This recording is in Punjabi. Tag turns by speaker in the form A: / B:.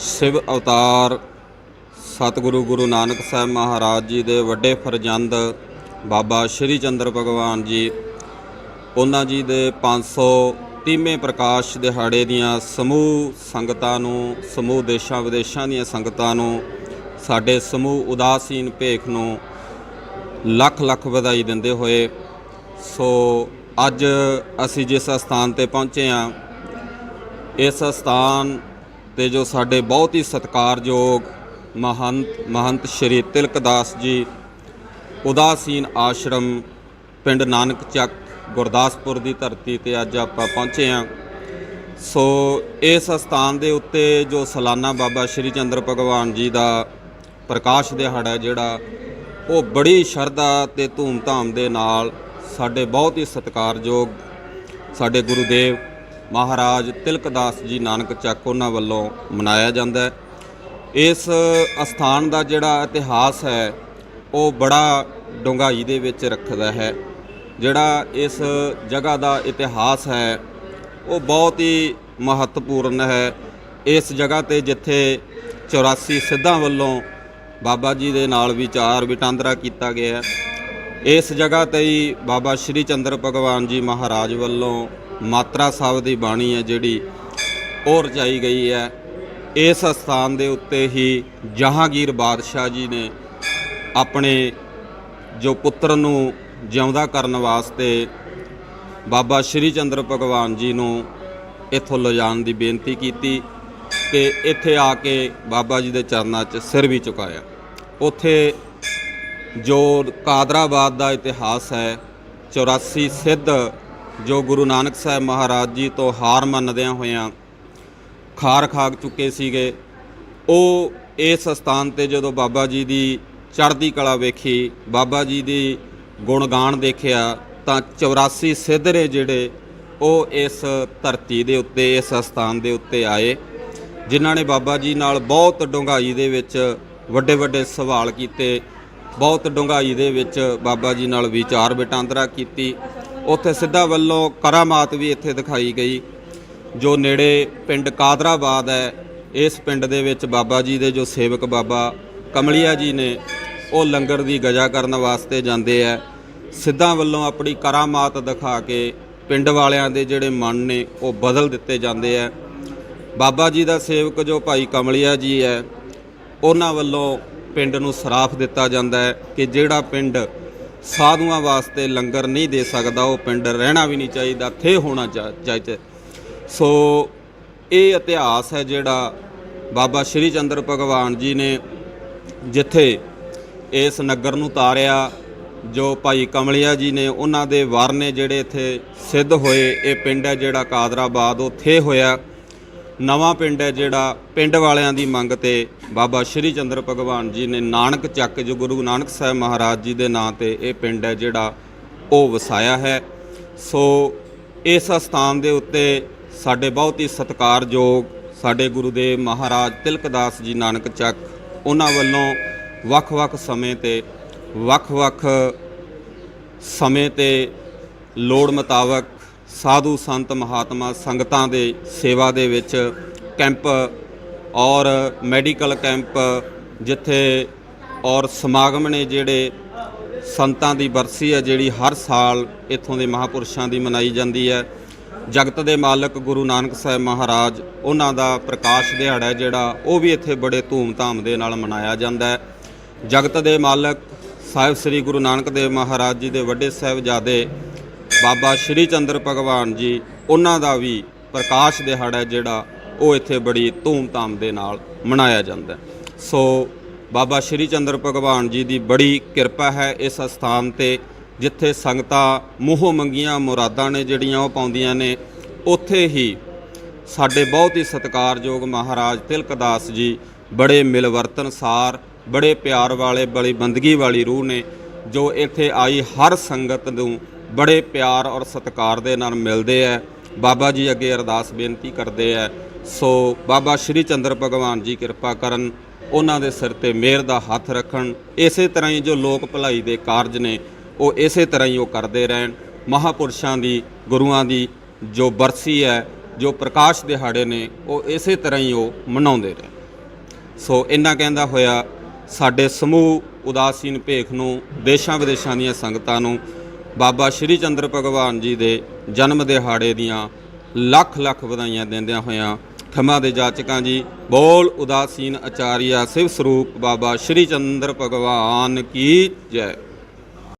A: ਸ਼ਿਵ ਅਵਤਾਰ, ਸਤਿਗੁਰੂ ਗੁਰੂ ਨਾਨਕ ਸਾਹਿਬ ਮਹਾਰਾਜ ਜੀ ਦੇ ਵੱਡੇ ਫਰਜ਼ੰਦ ਬਾਬਾ ਸ਼੍ਰੀ ਚੰਦਰ ਭਗਵਾਨ ਜੀ, ਉਹਨਾਂ ਜੀ ਦੇ 530ਵੇਂ ਪ੍ਰਕਾਸ਼ ਦਿਹਾੜੇ ਦੀਆਂ ਸਮੂਹ ਸੰਗਤਾਂ ਨੂੰ, ਸਮੂਹ ਦੇਸ਼ਾਂ ਵਿਦੇਸ਼ਾਂ ਦੀਆਂ ਸੰਗਤਾਂ ਨੂੰ, ਸਾਡੇ ਸਮੂਹ ਉਦਾਸੀਨ ਭੇਖ ਨੂੰ ਲੱਖ ਲੱਖ ਵਧਾਈ ਦਿੰਦੇ ਹੋਏ, ਸੋ ਅੱਜ ਅਸੀਂ ਜਿਸ ਸਥਾਨ ਤੇ ਪਹੁੰਚੇ ਹਾਂ, ਇਸ ਸਥਾਨ ਤੇ ਜੋ ਸਾਡੇ ਬਹੁਤ ਹੀ ਸਤਿਕਾਰਯੋਗ ਮਹੰਤ ਮਹੰਤ ਸ਼੍ਰੀ ਤਿਲਕਦਾਸ ਜੀ, ਉਦਾਸੀਨ ਆਸ਼ਰਮ ਪਿੰਡ ਨਾਨਕ ਚੱਕ ਗੁਰਦਾਸਪੁਰ ਦੀ ਧਰਤੀ ਤੇ ਅੱਜ ਆਪਾਂ ਪਹੁੰਚੇ ਹਾਂ। ਸੋ ਇਸ ਸਥਾਨ ਦੇ ਉੱਤੇ ਜੋ ਸਾਲਾਨਾ ਬਾਬਾ ਸ਼੍ਰੀ ਚੰਦਰ ਭਗਵਾਨ ਜੀ ਦਾ ਪ੍ਰਕਾਸ਼ ਦਿਹਾੜਾ ਜਿਹੜਾ, ਉਹ ਬੜੀ ਸ਼ਰਧਾ ਤੇ ਧੂਮ-ਧਾਮ ਦੇ ਨਾਲ ਸਾਡੇ ਬਹੁਤ ਹੀ ਸਤਿਕਾਰਯੋਗ ਸਾਡੇ ਗੁਰੂਦੇਵ ਮਹਾਰਾਜ ਤਿਲਕਦਾਸ ਜੀ ਨਾਨਕ ਚੱਕ ਉਹਨਾਂ ਵੱਲੋਂ ਮਨਾਇਆ ਜਾਂਦਾ ਹੈ। ਇਸ ਅਸਥਾਨ ਦਾ ਜਿਹੜਾ ਇਤਿਹਾਸ ਹੈ, ਉਹ ਬੜਾ ਡੂੰਘਾਈ ਦੇ ਵਿੱਚ ਰੱਖਦਾ ਹੈ। ਜਿਹੜਾ ਇਸ ਜਗ੍ਹਾ ਦਾ ਇਤਿਹਾਸ ਹੈ, ਉਹ ਬਹੁਤ ਹੀ ਮਹੱਤਵਪੂਰਨ ਹੈ। ਇਸ ਜਗ੍ਹਾ ਤੇ ਜਿੱਥੇ 84 ਸਿੱਧਾਂ ਵੱਲੋਂ ਬਾਬਾ ਜੀ ਦੇ ਨਾਲ ਵਿਚਾਰ ਵਟਾਂਦਰਾ ਕੀਤਾ ਗਿਆ ਇਸ ਜਗ੍ਹਾ ਤੇ ਹੀ ਬਾਬਾ ਸ਼੍ਰੀ ਚੰਦਰ ਭਗਵਾਨ ਜੀ ਮਹਾਰਾਜ ਵੱਲੋਂ ਮਾਤਰਾ ਸਾਹਿਬ ਦੀ ਬਾਣੀ ਹੈ ਜਿਹੜੀ ਉਹ ਰਚਾਈ ਗਈ ਹੈ। ਇਸ ਸਥਾਨ ਦੇ ਉੱਤੇ ਹੀ ਜਹਾਂਗੀਰ ਬਾਦਸ਼ਾਹ ਜੀ ਨੇ ਆਪਣੇ ਜੋ ਪੁੱਤਰ ਨੂੰ ਜਿਉਂਦਾ ਕਰਨ ਵਾਸਤੇ ਬਾਬਾ ਸ਼੍ਰੀ ਚੰਦਰ ਭਗਵਾਨ ਜੀ ਨੂੰ ਇੱਥੋਂ ਲਿਜਾਣ ਦੀ ਬੇਨਤੀ ਕੀਤੀ ਤੇ ਇੱਥੇ ਆ ਕੇ ਬਾਬਾ ਜੀ ਦੇ ਚਰਨਾਂ 'ਚ ਸਿਰ ਵੀ ਚੁਕਾਇਆ ਉੱਥੇ ਜੋ ਕਾਦਰਾਬਾਦ ਦਾ ਇਤਿਹਾਸ ਹੈ 84 ਸਿੱਧ ਜੋ ਗੁਰੂ ਨਾਨਕ ਸਾਹਿਬ ਮਹਾਰਾਜ ਜੀ ਤੋਂ ਹਾਰ ਮੰਨਦਿਆਂ ਹੋਇਆਂ ਖਾਰ ਖਾਗ ਚੁੱਕੇ ਸੀਗੇ, ਉਹ ਇਸ ਸਥਾਨ ਤੇ ਜਦੋਂ ਬਾਬਾ ਜੀ ਦੀ ਚੜ੍ਹਦੀ ਕਲਾ ਵੇਖੀ, ਬਾਬਾ ਜੀ ਦੀ ਗੁਣਗਾਨ ਦੇਖਿਆ, ਤਾਂ 84 ਸਿੱਧਰੇ ਜਿਹੜੇ ਉਹ ਇਸ ਧਰਤੀ ਦੇ ਉੱਤੇ, ਇਸ ਸਥਾਨ ਦੇ ਉੱਤੇ ਆਏ, ਜਿਨ੍ਹਾਂ ਨੇ ਬਾਬਾ ਜੀ ਨਾਲ ਬਹੁਤ ਡੂੰਘਾਈ ਦੇ ਵਿੱਚ ਵੱਡੇ ਵੱਡੇ ਸਵਾਲ ਕੀਤੇ, ਬਹੁਤ ਡੂੰਘਾਈ ਦੇ ਵਿੱਚ ਬਾਬਾ ਜੀ ਨਾਲ ਵਿਚਾਰ ਵਟਾਂਦਰਾ ਕੀਤੀ ਉੱਥੇ ਸਿੱਧਾ ਵੱਲੋਂ ਕਰਾਮਾਤ ਵੀ ਇੱਥੇ ਦਿਖਾਈ ਗਈ, ਜੋ ਨੇੜੇ ਪਿੰਡ ਕਾਦਰਾਬਾਦ ਹੈ। ਇਸ ਪਿੰਡ ਦੇ ਵਿੱਚ ਬਾਬਾ ਜੀ ਦੇ ਜੋ ਸੇਵਕ ਬਾਬਾ ਕਮਲੀਆ ਜੀ ਨੇ, ਉਹ ਲੰਗਰ ਦੀ ਗਜਾ ਕਰਨ ਵਾਸਤੇ ਜਾਂਦੇ ਆ। ਸਿੱਧਾਂ ਵੱਲੋਂ ਆਪਣੀ ਕਰਾਮਾਤ ਦਿਖਾ ਕੇ ਪਿੰਡ ਵਾਲਿਆਂ ਦੇ ਜਿਹੜੇ ਮਨ ਨੇ, ਉਹ ਬਦਲ ਦਿੱਤੇ ਜਾਂਦੇ ਆ। ਬਾਬਾ ਜੀ ਦਾ ਸੇਵਕ ਜੋ ਭਾਈ ਕਮਲੀਆ ਜੀ ਹੈ, ਉਹਨਾਂ ਵੱਲੋਂ ਪਿੰਡ ਨੂੰ ਸਰਾਫ ਦਿੱਤਾ ਜਾਂਦਾ ਹੈ ਕਿ ਜਿਹੜਾ ਪਿੰਡ ਸਾਧੂਆਂ ਵਾਸਤੇ ਲੰਗਰ ਨਹੀਂ ਦੇ ਸਕਦਾ, ਉਹ ਪਿੰਡ ਰਹਿਣਾ ਵੀ ਨਹੀਂ ਚਾਹੀਦਾ ਥੇ ਹੋਣਾ ਚਾ- ਚਾਹੀਦਾ ਸੋ ਇਹ ਇਤਿਹਾਸ ਹੈ ਜਿਹੜਾ ਬਾਬਾ ਸ਼੍ਰੀ ਚੰਦਰ ਭਗਵਾਨ ਜੀ ਨੇ ਜਿੱਥੇ ਇਸ ਨਗਰ ਨੂੰ ਤਾਰਿਆ, ਜੋ ਭਾਈ ਕਮਲਿਆ ਜੀ ਨੇ ਉਹਨਾਂ ਦੇ ਵਰ ਨੇ ਜਿਹੜੇ ਇੱਥੇ ਸਿੱਧ ਹੋਏ, ਇਹ ਪਿੰਡ ਹੈ ਜਿਹੜਾ ਕਾਦਰਾਬਾਦ, ਉੱਥੇ ਹੋਇਆ। ਨਵਾਂ ਪਿੰਡ ਹੈ ਜਿਹੜਾ ਪਿੰਡ ਵਾਲਿਆਂ ਦੀ ਮੰਗ ਤੇ ਬਾਬਾ ਸ਼੍ਰੀ ਚੰਦਰ ਭਗਵਾਨ ਜੀ ਨੇ ਨਾਨਕ ਚੱਕ ਜੋ ਗੁਰੂ ਨਾਨਕ ਸਾਹਿਬ ਮਹਾਰਾਜ ਜੀ ਦੇ ਨਾਂ ਤੇ ਇਹ ਪਿੰਡ ਹੈ ਜਿਹੜਾ ਉਹ ਵਸਾਇਆ ਹੈ। ਸੋ ਇਸ ਸਥਾਨ ਦੇ ਉੱਤੇ ਸਾਡੇ ਬਹੁਤ ਹੀ ਸਤਿਕਾਰਯੋਗ ਸਾਡੇ ਗੁਰੂਦੇਵ ਮਹਾਰਾਜ ਤਿਲਕਦਾਸ ਜੀ ਨਾਨਕ ਚੱਕ, ਉਹਨਾਂ ਵੱਲੋਂ ਵੱਖ-ਵੱਖ ਸਮੇਂ ਤੇ, ਵੱਖ-ਵੱਖ ਸਮੇਂ ਤੇ ਲੋੜ ਮੁਤਾਬਕ ਸਾਧੂ ਸੰਤ ਮਹਾਤਮਾ ਸੰਗਤਾਂ ਦੇ ਸੇਵਾ ਦੇ ਵਿੱਚ ਕੈਂਪ ਔਰ ਮੈਡੀਕਲ ਕੈਂਪ ਜਿੱਥੇ ਔਰ ਸਮਾਗਮ ਨੇ ਜਿਹੜੇ ਸੰਤਾਂ ਦੀ ਬਰਸੀ ਹੈ, ਜਿਹੜੀ ਹਰ ਸਾਲ ਇੱਥੋਂ ਦੇ ਮਹਾਪੁਰਸ਼ਾਂ ਦੀ ਮਨਾਈ ਜਾਂਦੀ ਹੈ। ਜਗਤ ਦੇ ਮਾਲਕ ਗੁਰੂ ਨਾਨਕ ਸਾਹਿਬ ਮਹਾਰਾਜ, ਉਹਨਾਂ ਦਾ ਪ੍ਰਕਾਸ਼ ਦਿਹਾੜਾ ਜਿਹੜਾ ਉਹ ਵੀ ਇੱਥੇ ਬੜੇ ਧੂਮ-ਧਾਮ ਦੇ ਨਾਲ ਮਨਾਇਆ ਜਾਂਦਾ ਹੈ। ਜਗਤ ਦੇ ਮਾਲਕ ਸਾਹਿਬ ਸ੍ਰੀ ਗੁਰੂ ਨਾਨਕ ਦੇਵ ਮਹਾਰਾਜ ਜੀ ਦੇ ਵੱਡੇ ਸਾਹਿਬਜ਼ਾਦੇ ਬਾਬਾ ਸ਼੍ਰੀ ਚੰਦਰ ਭਗਵਾਨ ਜੀ, ਉਹਨਾਂ ਦਾ ਵੀ ਪ੍ਰਕਾਸ਼ ਦਿਹਾੜਾ ਜਿਹੜਾ ਉਹ ਇੱਥੇ ਬੜੀ ਧੂਮ-ਧਾਮ ਦੇ ਨਾਲ ਮਨਾਇਆ ਜਾਂਦਾ ਸੋ ਬਾਬਾ ਸ਼੍ਰੀ ਚੰਦਰ ਭਗਵਾਨ ਜੀ ਦੀ ਬੜੀ ਕਿਰਪਾ ਹੈ ਇਸ ਸਥਾਨ ਤੇ, ਜਿੱਥੇ ਸੰਗਤਾਂ ਮੂੰਹੋਂ ਮੰਗੀਆਂ ਮੁਰਾਦਾਂ ਨੇ ਜਿਹੜੀਆਂ ਉਹ ਪਾਉਂਦੀਆਂ ਨੇ, ਉੱਥੇ ਹੀ ਸਾਡੇ ਬਹੁਤ ਹੀ ਸਤਿਕਾਰਯੋਗ ਮਹਾਰਾਜ ਤਿਲਕਦਾਸ ਜੀ ਬੜੇ ਮਿਲਵਰਤਨਸਾਰ ਬੜੇ ਪਿਆਰ ਵਾਲੇ ਬੜੀ ਬੰਦਗੀ ਵਾਲੀ ਰੂਹ ਨੇ, ਜੋ ਇੱਥੇ ਆਈ ਹਰ ਸੰਗਤ ਨੂੰ ਬੜੇ ਪਿਆਰ ਔਰ ਸਤਿਕਾਰ ਦੇ ਨਾਲ ਮਿਲਦੇ ਆ ਬਾਬਾ ਜੀ ਅੱਗੇ ਅਰਦਾਸ ਬੇਨਤੀ ਕਰਦੇ ਆ ਸੋ ਬਾਬਾ ਸ਼੍ਰੀ ਚੰਦਰ ਭਗਵਾਨ ਜੀ ਕਿਰਪਾ ਕਰਨ, ਉਹਨਾਂ ਦੇ ਸਿਰ ਤੇ ਮਿਹਰ ਦਾ ਹੱਥ ਰੱਖਣ। ਇਸੇ ਤਰ੍ਹਾਂ ਹੀ ਜੋ ਲੋਕ ਭਲਾਈ ਦੇ ਕਾਰਜ ਨੇ, ਉਹ ਇਸੇ ਤਰ੍ਹਾਂ ਹੀ ਉਹ ਕਰਦੇ ਰਹਿਣ। ਮਹਾਪੁਰਸ਼ਾਂ ਦੀ, ਗੁਰੂਆਂ ਦੀ ਜੋ ਬਰਸੀ ਹੈ ਜੋ ਪ੍ਰਕਾਸ਼ ਦਿਹਾੜੇ ਨੇ, ਉਹ ਇਸੇ ਤਰ੍ਹਾਂ ਹੀ ਉਹ ਮਨਾਉਂਦੇ ਰਹਿਣ। ਸੋ ਇੰਨਾ ਕਹਿੰਦਾ ਹੋਇਆ, ਸਾਡੇ ਸਮੂਹ ਉਦਾਸੀਨ ਭੇਖ ਨੂੰ ਦੇਸ਼ਾਂ ਵਿਦੇਸ਼ਾਂ ਦੀਆਂ ਸੰਗਤਾਂ ਨੂੰ ਬਾਬਾ ਸ਼੍ਰੀ ਚੰਦਰ ਭਗਵਾਨ ਜੀ ਦੇ ਜਨਮ ਦਿਹਾੜੇ ਦੀਆਂ ਲੱਖ ਲੱਖ ਵਧਾਈਆਂ ਦਿੰਦਿਆਂ ਹੋਇਆਂ ਖਮਾ ਦੇ ਜਾਚਕਾਂ ਜੀ ਬੋਲ ਉਦਾਸੀਨ ਆਚਾਰੀਆ ਸਿਵ ਸਰੂਪ ਬਾਬਾ ਸ਼੍ਰੀ ਚੰਦਰ ਭਗਵਾਨ ਕੀ ਜੈ।